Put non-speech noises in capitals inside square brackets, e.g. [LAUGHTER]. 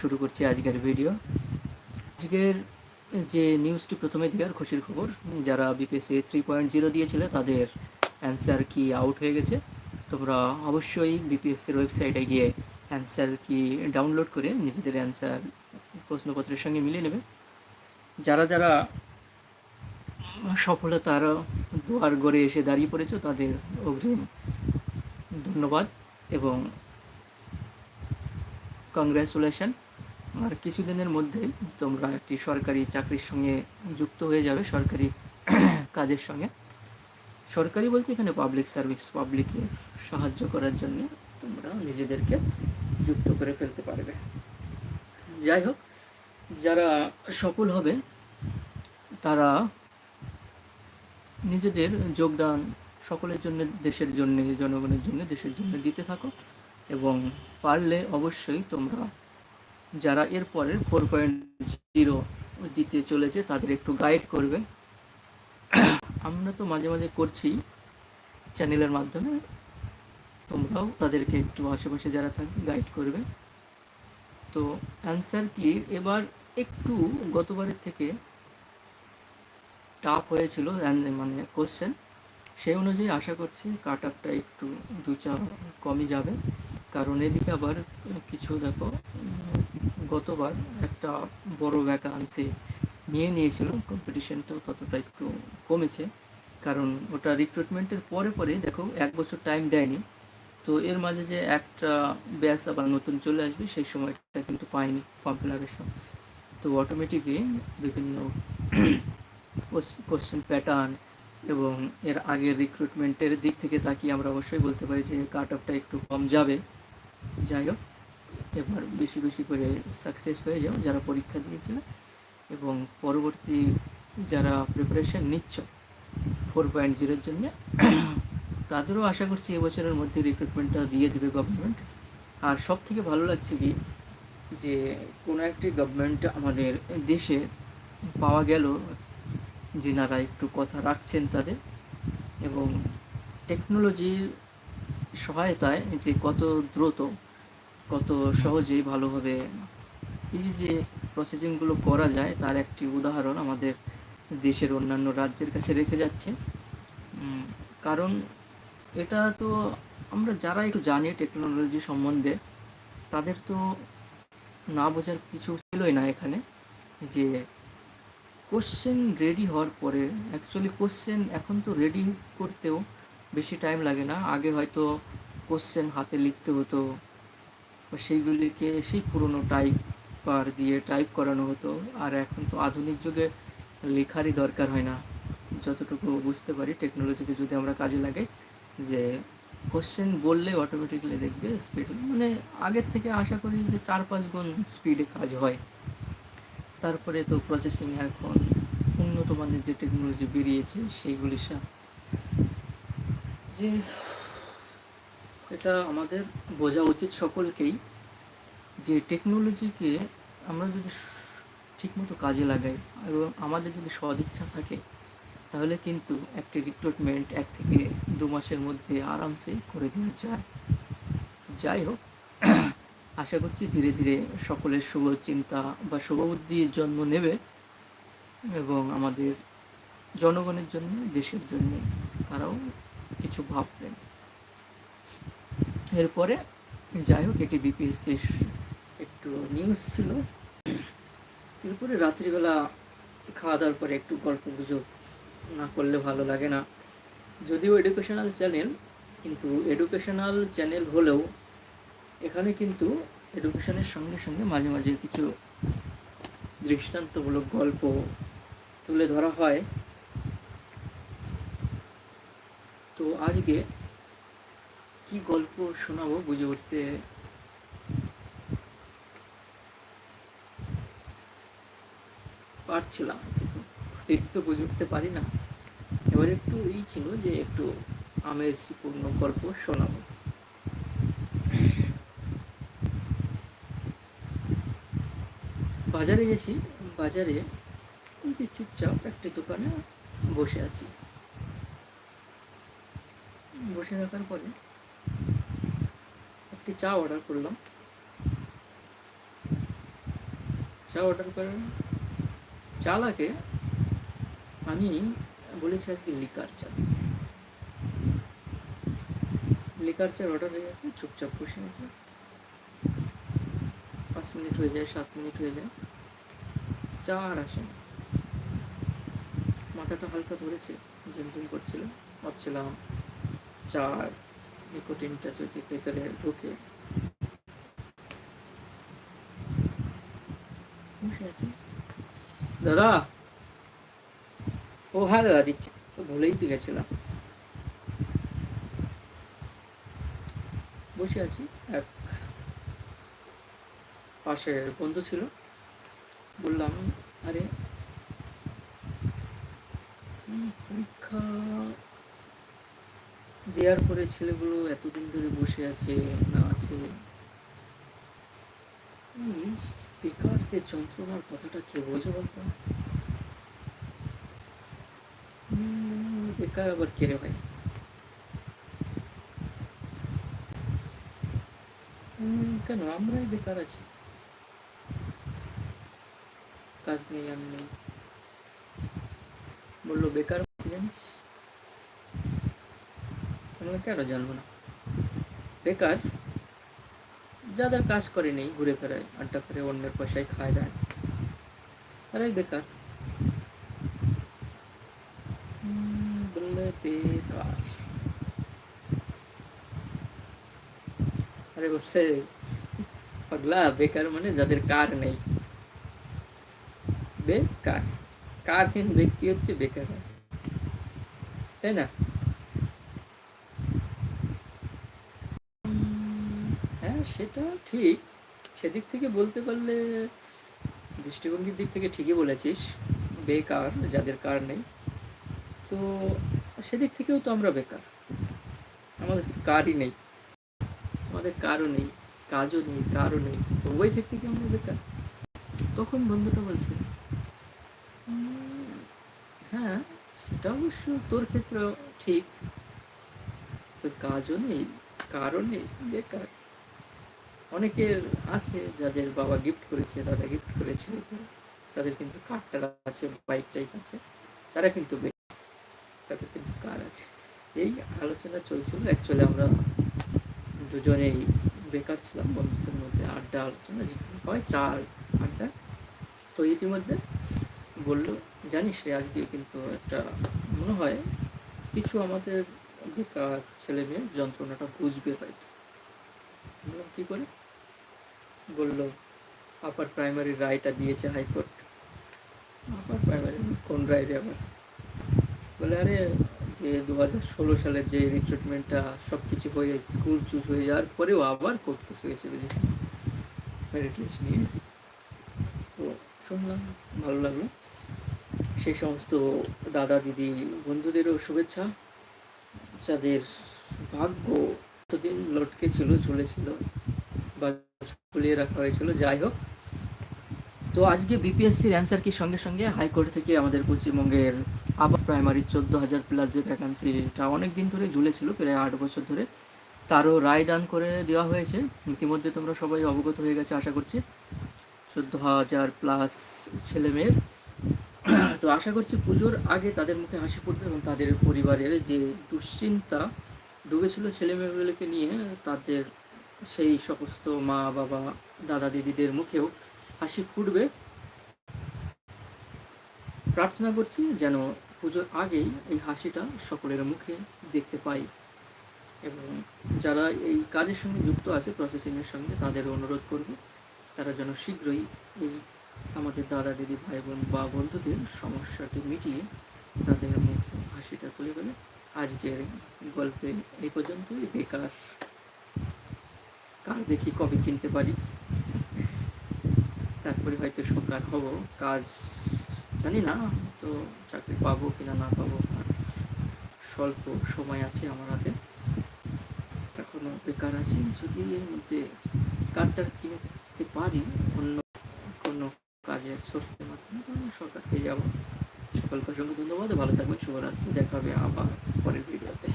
শুরু করছি আজকের ভিডিও। আজকের যে নিউজটি প্রথমে দেওয়ার খুশির খবর, যারা বিপিএসসি থ্রি পয়েন্ট জিরো দিয়েছিল, তাদের অ্যান্সার কি আউট হয়ে গেছে? তোমরা অবশ্যই বিপিএসসির ওয়েবসাইটে গিয়ে অ্যান্সার কি ডাউনলোড করে নিজেদের অ্যান্সার প্রশ্নপত্রের সঙ্গে মিলিয়ে নেবে। যারা যারা সফলতার দুয়ার গড়ে এসে দাঁড়িয়ে পড়েছ, তাদের অগ্রিম ধন্যবাদ এবং কংগ্রাচুলেশন আর কিছুদিনের মধ্যেই তোমরা একটি সরকারি চাকরির সঙ্গে যুক্ত হয়ে যাবে, সরকারি [CLEARS THROAT] কাজের সঙ্গে। সরকারি বলতে এখানে পাবলিক সার্ভিস পাবলিকের সাহায্য করার জন্য তোমরা নিজেদেরকে যুক্ত করে ফেলতে পারবে। যাই হোক, যারা সফল হবে, তারা নিজেদের যোগদান সকলের জন্য, দেশের জন্য, জনগণের জন্য, দেশের জন্য দিতে থাকো এবং পারলে অবশ্যই তোমরা যারা এর পরের ফোর পয়েন্ট জিরো দিতে চলেছে, তাদের একটু গাইড করবে আমরা তো মাঝে মাঝে করছি চ্যানেলের মাধ্যমে। তোমরাও তাদেরকে একটু আশেপাশে যারা থাকবে গাইড করবে তো অ্যান্সার কি? এবার একটু গতবারের থেকে টাফ হয়েছিল মানে কোশ্চেন সেই অনুযায়ী আশা করছি কাট আপটা একটু দু চা কমই যাবে। কারণ এদিকে আবার কিছু দেখো গতবার একটা বড় ভ্যাকান্সি নিয়ে নিয়েছিল। কম্পিটিশনটাও ততটা একটু কমেছে। কারণ ওটা রিক্রুটমেন্টের পরে পরে দেখো এক বছর টাইম দেয়নি। তো এর মাঝে যে একটা ব্যাচ আবার নতুন চলে আসবে, সেই সময়টা কিন্তু পাইনি ফর্ম তো অটোমেটিকলি বিভিন্ন কোশ্চেন প্যাটার্ন এবং এর আগের রিক্রুটমেন্টের দিক থেকে তাকিয়ে আমরা অবশ্যই বলতে পারি যে কাট অফটা একটু কম যাবে। যাই হোক। এবার বেশি বেশি করে সাকসেস হয়ে যাও, যারা পরীক্ষা দিয়েছিল। এবং পরবর্তী যারা প্রিপারেশন নিচ্ছ ফোর পয়েন্ট জিরোর জন্য, তাদেরও আশা করছি এবছরের মধ্যে রিক্রুটমেন্টটা দিয়ে দেবে গভর্নমেন্ট আর সব থেকে ভালো লাগছে কি, যে কোনো একটি গভর্নমেন্ট আমাদের দেশে পাওয়া গেল, যিনারা একটু কথা রাখছেন তাদের। এবং টেকনোলজির সহায়তায় যে কত দ্রুত কত সহজেই ভালোভাবে এই যে প্রসেসিংগুলো করা যায়, তার একটি উদাহরণ আমাদের দেশের অন্যান্য রাজ্যের কাছে রেখে যাচ্ছে। কারণ এটা তো আমরা যারা একটু জানি টেকনোলজি সম্বন্ধে, তাদের তো না বোঝার কিছু ছিলই না এখানে। যে কোশ্চেন রেডি হওয়ার পরে অ্যাকচুয়ালি কোশ্চেন এখন তো রেডি করতেও বেশি টাইম লাগে না। আগে হয়তো কোশ্চেন হাতে লিখতে হতো সেইগুলিকে সেই পুরনো টাইপ পার দিয়ে টাইপ করানো হতো। আর এখন তো আধুনিক যুগে লেখারই দরকার হয় না। যতটুকু বুঝতে পারি টেকনোলজিকে যদি আমরা কাজে লাগাই, যে কোশ্চেন বললে অটোমেটিকলি দেখবে স্পিড মানে আগের থেকে আশা করি যে চার পাঁচ গুণ স্পিডে কাজ হয়। তারপরে তো প্রসেসিং এখন উন্নত মানের যে টেকনোলজি বেরিয়েছে, সেইগুলির সাথে যে এটা আমাদের বোঝা উচিত সকলকেই যে টেকনোলজিকে আমরা যদি ঠিকমতো কাজে লাগাই এবং আমাদের যদি সদিচ্ছা থাকে, তাহলে কিন্তু একটি রিক্রুটমেন্ট এক থেকে দু মাসের মধ্যে আরামসে করে দেওয়া যায়। যাই হোক, [CLEARS THROAT] আশা করছি ধীরে ধীরে সকলের শুভ চিন্তা বা শুভ বুদ্ধির জন্ম নেবে এবং আমাদের জনগণের জন্য, দেশের জন্য তারাও কিছু ভাববেন। এরপরে যাই হোক, এটি বিপিএসসির একটু নিউজ ছিল। এরপরে রাত্রিবেলা খাওয়া দাওয়ার পরে একটু গল্প গুজব না করলে ভালো লাগে না। যদিও এডুকেশনাল চ্যানেল কিন্তু এডুকেশনাল চ্যানেল হলেও এখানে কিন্তু এডুকেশনের সঙ্গে সঙ্গে মাঝে মাঝে কিছু দৃষ্টান্তমূলক গল্প তুলে ধরা হয়। তো আজকে কি গল্প শোনাবো বুঝে উঠতে? পারছিলাম, কিন্তু ঠিক তো বুঝে উঠতে পারি না। এবার একটু এই ছিল যে একটু আমেজপূর্ণ গল্প শোনাবো। বাজারে গেছি, বাজারে যে চুপচাপ একটি দোকানে বসে আছি। বসে থাকার পরে একটি চা অর্ডার করলাম চা অর্ডার করেন চালাকে আমি বলেছি আজকে লিকার চা লিকার চার অর্ডার হয়ে গেছে চুপচাপ বসে আছে পাঁচ মিনিট হয়ে যায় সাত মিনিট হয়ে যায় চা আর আসে মাথাটা হালকা ধরেছে ঝিমঝিম করছিল ভাবছিলাম চা নিকোটিনটা যদি ভেতরে ঢুকে। দাদা, ও হ্যাঁ দাদা, দিচ্ছি। তো ভুলেই তো গেছিলাম। বসে আছি। এক পাশে বন্ধু ছিল। বললাম, আরে পরীক্ষা দেওয়ার পরে ছেলেগুলো এতদিন ধরে বসে আছে, না আছে। বেকারদের যন্ত্রণার কথাটা কে বোঝো বলতো? বেকার আবার কে রে ভাই? কেন আমরাই বেকার আছি? কাজ নেই, আমি নেই। বলল, বেকার জানিস? আমরা কেন জানব না? বেকার, যাদের কাজ করে নেই, ঘুরে ফেরায়, আড্ডা করে, অন্যের পয়সায় খায় দেয়, তারাই বেকার। আরে পাগলা, বেকার মানে যাদের কার নেই। বেকার। কারহীন ব্যক্তি হচ্ছে? বেকার। তাই না উম, হ্যাঁ সেটা ঠিক। সেদিক থেকে বলতে পারলে দৃষ্টিভঙ্গির দিক থেকে ঠিকই বলেছিস, বেকার, যাদের কার নেই। তো সেদিক থেকেও তো আমরা বেকার। আমাদের কারই নেই। আমাদের কারও নেই, কাজও নেই, কারও নেই। তো ওই দিক থেকে আমরা বেকার। তখন বন্ধুটা বলছে হ্যাঁ সেটা অবশ্য তোর ক্ষেত্রে ঠিক। তোর কাজও নেই, কারও নেই, বেকার। অনেকের আছে যাদের বাবা গিফট করেছে, দাদা গিফট করেছে, তাদের কিন্তু কারটার আছে বাইক টাইপ আছে, তারা কিন্তু তাদের কিন্তু কার আছে। এই আলোচনা চলছিল অ্যাকচুয়ালি আমরা দুজনেই বেকার ছিলাম, বন্ধুদের মধ্যে আড্ডা আলোচনা যেখানে হয় চা আড্ডা। তো ইতিমধ্যে বলল, জানিস রে, আজকে কিন্তু একটা মনে হয় কিছু আমাদের বেকার ছেলে মেয়ে যন্ত্রণাটা বুঝবে হয়তো। কী করে? বলল, আপার প্রাইমারি রায়টা দিয়েছে হাইকোর্ট। আপার প্রাইমারি কোন রায় আবার? বলে, আরে, যে দু হাজার ষোলো সালের যে রিক্রুটমেন্টটা সব কিছু হয়ে স্কুল চুজ হয়ে যাওয়ার পরেও আবার কোর্ট কেস হয়েছে বুঝেছি মেরিট লিস্ট নিয়ে। তো শুনলাম, ভালো লাগল। সেই সমস্ত দাদা, দিদি, বন্ধুদেরও শুভেচ্ছা। যাদের ভাগ্য এতদিন লটকে ছিল ঝুলেছিল, বা ঝুলিয়ে রাখা হয়েছিল, যাই হোক। তো আজকে বিপিএসসির অ্যান্সার কি সঙ্গে সঙ্গে? হাইকোর্ট থেকে আমাদের পশ্চিমবঙ্গের আবার প্রাইমারি চোদ্দ হাজার প্লাস যে ভ্যাকান্সিটা অনেক দিন ধরে ঝুলেছিল, প্রায় আট বছর ধরে, তারও রায় দান করে দেওয়া হয়েছে। ইতিমধ্যে তোমরা সবাই অবগত হয়ে গেছে, আশা করছি। চোদ্দ হাজার প্লাস ছেলেমেয়ের তো আশা করছি পুজোর আগে তাদের মুখে হাসি ফুটবে এবং তাদের পরিবারের যে দুশ্চিন্তা ডুবেছিল ছেলেমেয়েগুলোকে নিয়ে, তাদের সেই সমস্ত মা, বাবা, দাদা, দিদিদের মুখেও হাসি ফুটবে। প্রার্থনা করছি যেন পুজোর আগেই এই হাসিটা সকলের মুখে দেখতে পাই এবং যারা এই কাজের সঙ্গে যুক্ত আছে প্রসেসিংয়ের সঙ্গে, তাদের অনুরোধ করব তারা যেন শীঘ্রই এই আমাদের দাদা, দিদি, ভাই বোন বা বন্ধুদের সমস্যাটি মিটিয়ে তাদের মুখ হাসিটা তুলে ফেলে। আজকের গল্পে এই পর্যন্তই। বেকার। কার দেখি কবে কিনতে পারি। তারপরে হয়তো সরকার হব, কাজ জানি না, তো চাকরি পাবো কিনা না পাবো স্বল্প সময় আছে আমার হাতে। এখনও বেকার আছি, যদি এর মধ্যে কার্ডটা কিনতে পারি, অন্য কোনো কাজের সোর্সের মাধ্যমে সরকারকে যাব। সকলকে অসংখ্য ধন্যবাদ, ভালো থাকবেন, শুভরাত্রি, দেখা হবে আবার পরের ভিডিওতে